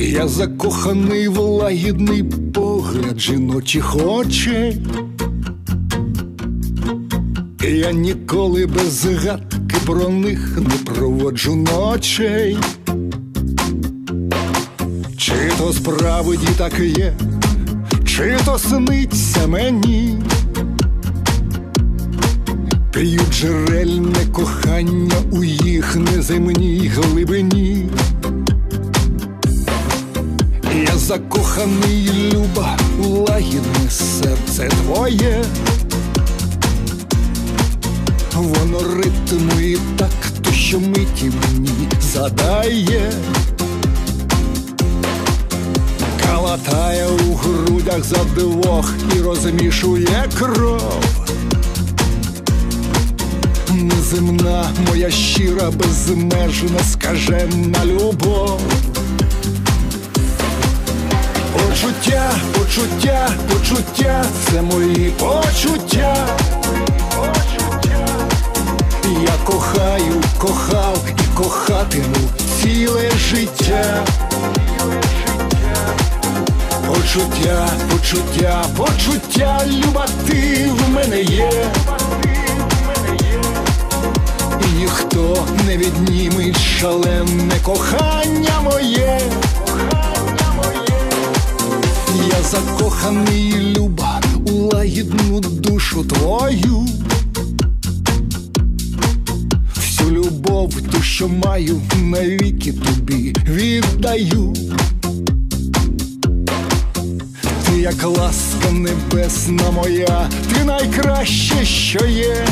Я закоханий в лагідний погляд жіночих очей. Я ніколи без згадки про них не проводжу ночей. Чи то справді так є, чи то сниться мені. П'ю джерельне кохання у їх неземній глибині. Закоханий, люба, лагідне серце твоє. Воно ритмує так, то що миті мені задає. Калатає у грудях за двох і розмішує кров. Неземна моя щира, безмежна, скажена любов. Почуття, почуття, почуття, це мої почуття. Я кохаю, кохав і кохатиму ціле життя. Почуття, почуття, почуття, люба ти в мене є. І ніхто не відніметь шалене кохання моє. Закоханий, люба, у лагідну душу твою. Всю любов, ту, що маю, навіки тобі віддаю. Ти як ласка небесна моя, ти найкраще, що є.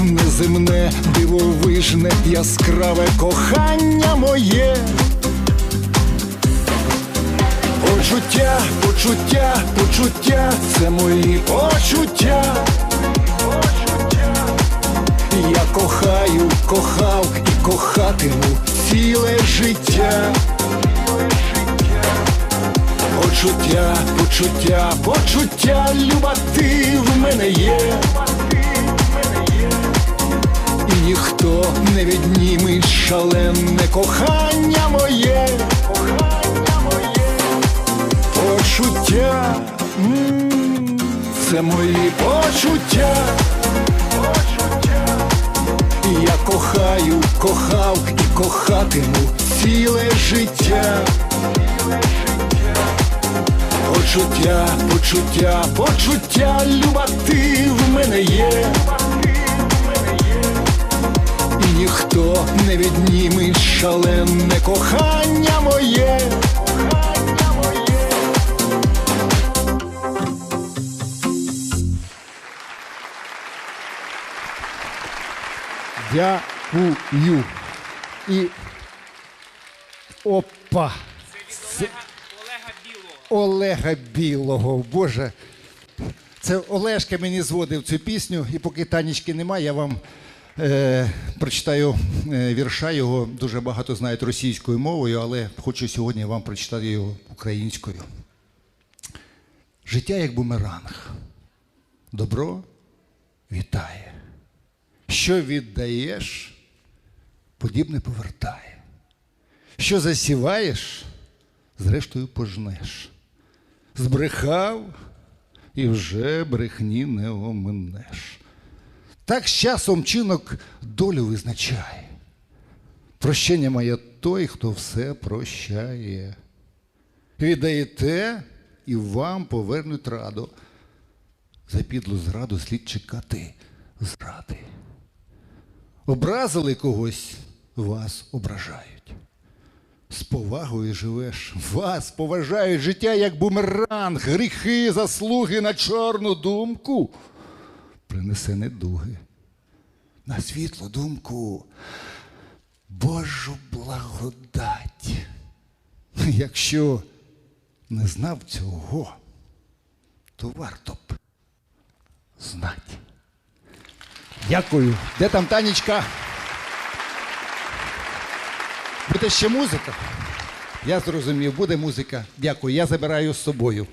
Неземне, дивовижне, яскраве кохання моє. Почуття, почуття, почуття, це мої почуття. Я кохаю, кохав і кохатиму ціле життя. Почуття, почуття, почуття, люба ти в мене є. І ніхто не відніметь шалене кохання моє. Мої почуття. Я кохаю, кохав і кохатиму ціле життя. Почуття, почуття, почуття, люба ти в мене є. І ніхто не відніметь шалене кохання моє. Дякую. І опа. Це від Олега, Олега Білого. Олега Білого. Боже. Це Олешка мені зводив цю пісню, і поки танічки немає, я вам е, прочитаю е, вірша. Його дуже багато знають російською мовою, але хочу сьогодні вам прочитати його українською. Життя як бумеранг. Добро вітає. Що віддаєш, подібне повертає. Що засіваєш, зрештою пожнеш. Збрехав і вже брехні не оминеш. Так з часом чинок долю визначає. Прощення має той, хто все прощає. Віддаєте і вам повернуть раду. За підлу зраду слід чекати зради. Образили когось, вас ображають. З повагою живеш, вас поважають життя як бумеранг, гріхи, заслуги на чорну думку. Принесе недуги. На світлу думку Божу благодать. Якщо не знав цього, то варто б знати. Дякую. Де там Танечка? Буде ще музика? Я зрозумів, буде музика. Дякую. Я забираю з собою.